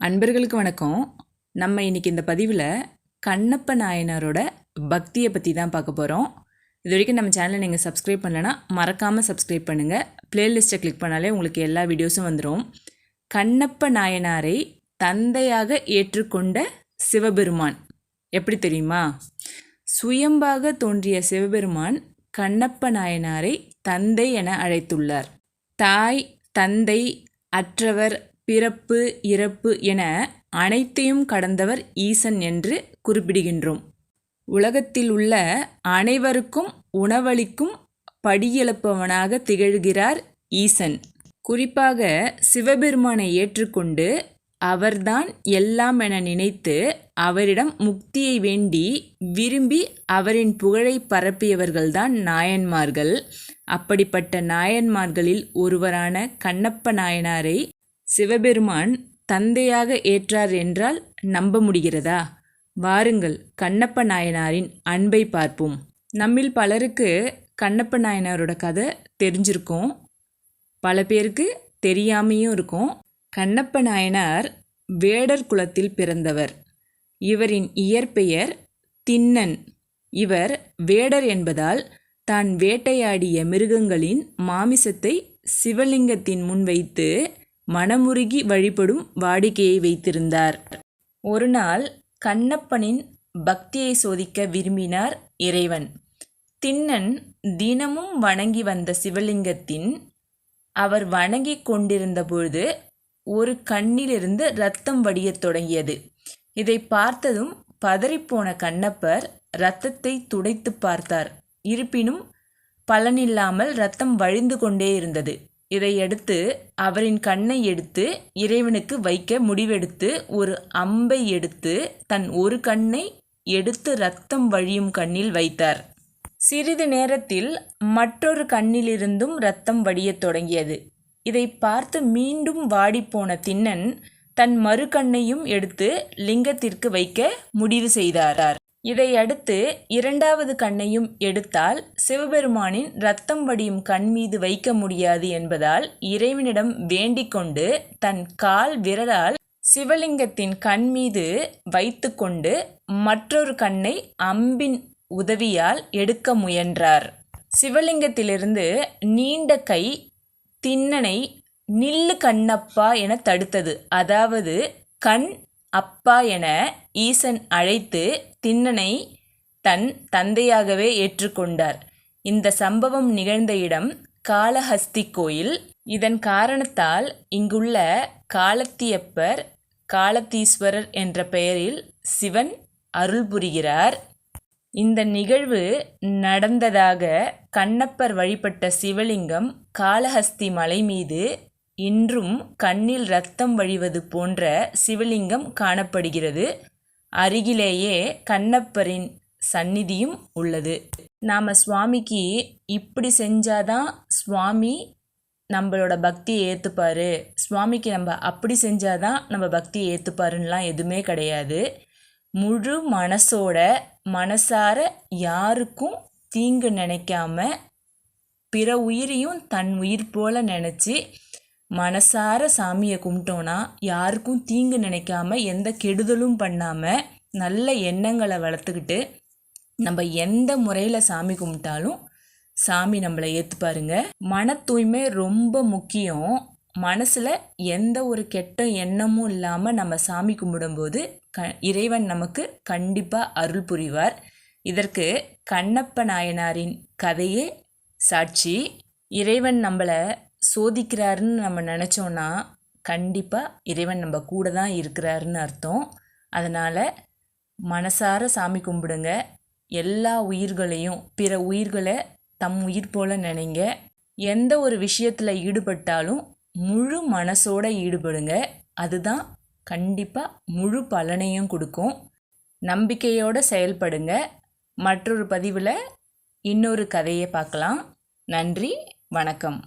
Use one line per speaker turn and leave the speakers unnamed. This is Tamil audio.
அன்பர்களுக்கு வணக்கம். நம்ம இன்னைக்கு இந்த பதிவில் கண்ணப்ப நாயனாரோட பக்தியை பற்றி தான் பார்க்க போகிறோம் இது வரைக்கும் நம்ம சேனலை நீங்கள் சப்ஸ்கிரைப் பண்ணலைன்னா மறக்காமல் சப்ஸ்கிரைப் பண்ணுங்கள் ப்ளேலிஸ்ட்டை கிளிக் பண்ணாலே உங்களுக்கு எல்லா வீடியோஸும் வந்துடும் கண்ணப்ப நாயனாரை தந்தையாக ஏற்றுக்கொண்ட சிவபெருமான். எப்படி தெரியுமா? சுயம்பாக தோன்றிய சிவபெருமான் கண்ணப்ப நாயனாரை தந்தை என அழைத்துள்ளார். தாய் தந்தை அற்றவர் பிறப்பு இறப்பு என அனைத்தையும் கடந்தவர் ஈசன் என்று குறிப்பிடுகின்றோம். உலகத்தில் உள்ள அனைவருக்கும் உணவளிக்கும் படியெழுப்பவனாக திகழ்கிறார் ஈசன். குறிப்பாக சிவபெருமானை ஏற்றுக்கொண்டு அவர்தான் எல்லாம் என நினைத்து அவரிடம் முக்தியை வேண்டி விரும்பி அவரின் புகழை பரப்பியவர்கள்தான் நாயன்மார்கள். அப்படிப்பட்ட நாயன்மார்களில் ஒருவரான கண்ணப்ப நாயனாரை சிவபெருமான் தந்தையாக ஏற்றார் என்றால் நம்ப முடிகிறதா? வாருங்கள் கண்ணப்ப நாயனாரின் அன்பை பார்ப்போம். நம்மில் பலருக்கு கண்ணப்ப நாயனாரோட கதை தெரிஞ்சிருக்கும். பல பேருக்கு தெரியாமையும் இருக்கும். கண்ணப்ப நாயனார் வேடர் குலத்தில் பிறந்தவர். இவரின் இயற்பெயர் தின்னன். இவர் வேடர் என்பதால் தான் வேட்டையாடிய மிருகங்களின் மாமிசத்தை சிவலிங்கத்தின் முன் வைத்து மனமுருகி வழிபடும் வாடிக்கையை வைத்திருந்தார். ஒருநாள் கண்ணப்பனின் பக்தியை சோதிக்க விரும்பினார் இறைவன். திண்ணன் தினமும் வணங்கி வந்த சிவலிங்கத்தின் அவர் வணங்கி கொண்டிருந்தபொழுது ஒரு கண்ணிலிருந்து ரத்தம் வடியத் தொடங்கியது. இதை பார்த்ததும் பதறிப்போன கண்ணப்பர் இரத்தத்தை துடைத்து பார்த்தார். இருப்பினும் பலனில்லாமல் ரத்தம் வழிந்து கொண்டே இருந்தது. இதையடுத்து அவரின் கண்ணை எடுத்து இறைவனுக்கு வைக்க முடிவெடுத்து ஒரு அம்பை எடுத்து தன் ஒரு கண்ணை எடுத்து ரத்தம் வழியும் கண்ணில் வைத்தார். சிறிது நேரத்தில் மற்றொரு கண்ணிலிருந்தும் ரத்தம் வடியத் தொடங்கியது. இதை பார்த்து மீண்டும் வாடிப்போன திண்ணன் தன் மறு கண்ணையும் எடுத்து லிங்கத்திற்கு வைக்க முடிவு செய்தார் இதையடுத்து இரண்டாவது கண்ணையும் எடுத்தால் சிவபெருமானின் ரத்தம் வடியும் கண் மீது வைக்க முடியாது என்பதால் இறைவனிடம் வேண்டிக் கொண்டு தன் கால் விரலால் சிவலிங்கத்தின் கண் மீது வைத்துக்கொண்டு மற்றொரு கண்ணை அம்பின் உதவியால் எடுக்க முயன்றார். சிவலிங்கத்திலிருந்து நீண்ட கை திண்ணனை நில்லு கண்ணப்பா என தடுத்தது. அதாவது கண் அப்பா என ஈசன் அழைத்து திண்ணனை தன் தந்தையாகவே ஏற்றுக்கொண்டார். இந்த சம்பவம் நிகழ்ந்த இடம் காளஹஸ்தி கோயில். இதன் காரணத்தால் இங்குள்ள காலத்தியப்பர் காலத்தீஸ்வரர் என்ற பெயரில் சிவன் அருள் புரிகிறார். இந்த நிகழ்வு நடந்ததாக கண்ணப்பர் வழிபட்ட சிவலிங்கம் காளஹஸ்தி மலை மீது இன்றும் கண்ணில் ரத்தம் வழிவது போன்ற சிவலிங்கம் காணப்படுகிறது. அருகிலேயே கண்ணப்பரின் சந்நிதியும் உள்ளது. நாம் சுவாமிக்கு இப்படி செஞ்சாதான் சுவாமி நம்மளோட பக்தியை ஏற்றுப்பார் சுவாமிக்கு நம்ம அப்படி செஞ்சாதான் நம்ம பக்தியை ஏற்றுப்பாருன்னெலாம் எதுவுமே கிடையாது. முழு மனசோட மனசார யாருக்கும் தீங்கு நினைக்காம பிற உயிரையும் தன் உயிர் போல நினச்சி மனசார சாமியை கும்பிட்டோன்னா யாருக்கும் தீங்கு நினைக்காம எந்த கெடுதலும் பண்ணாமல் நல்ல எண்ணங்களை வளர்த்துக்கிட்டு நம்ம எந்த முறையில் சாமி கும்பிட்டாலும் சாமி நம்மளை ஏற்றுப்பாருங்க மன தூய்மை ரொம்ப முக்கியம். மனசில் எந்த ஒரு கெட்ட எண்ணமும் இல்லாமல் நம்ம சாமி கும்பிடும்போது க இறைவன் நமக்கு கண்டிப்பாக அருள் புரிவார். இதற்கு கண்ணப்ப நாயனாரின் கதையே சாட்சி. இறைவன் நம்மளை சோதிக்கிறாருன்னு நம்ம நினச்சோன்னா கண்டிப்பாக இறைவன் நம்ம கூட தான் இருக்கிறாருன்னு அர்த்தம். அதனால் மனசார சாமி கும்பிடுங்க. எல்லா உயிர்களையும் பிற உயிர்களை தம் உயிர் போல நினைங்க. எந்த ஒரு விஷயத்தில் ஈடுபட்டாலும் முழு மனசோட ஈடுபடுங்க. அதுதான் கண்டிப்பாக முழு பலனையும் கொடுக்கும். நம்பிக்கையோடு செயல்படுங்க. மற்றொரு பதிவில் இன்னொரு கதையை பார்க்கலாம். நன்றி வணக்கம்.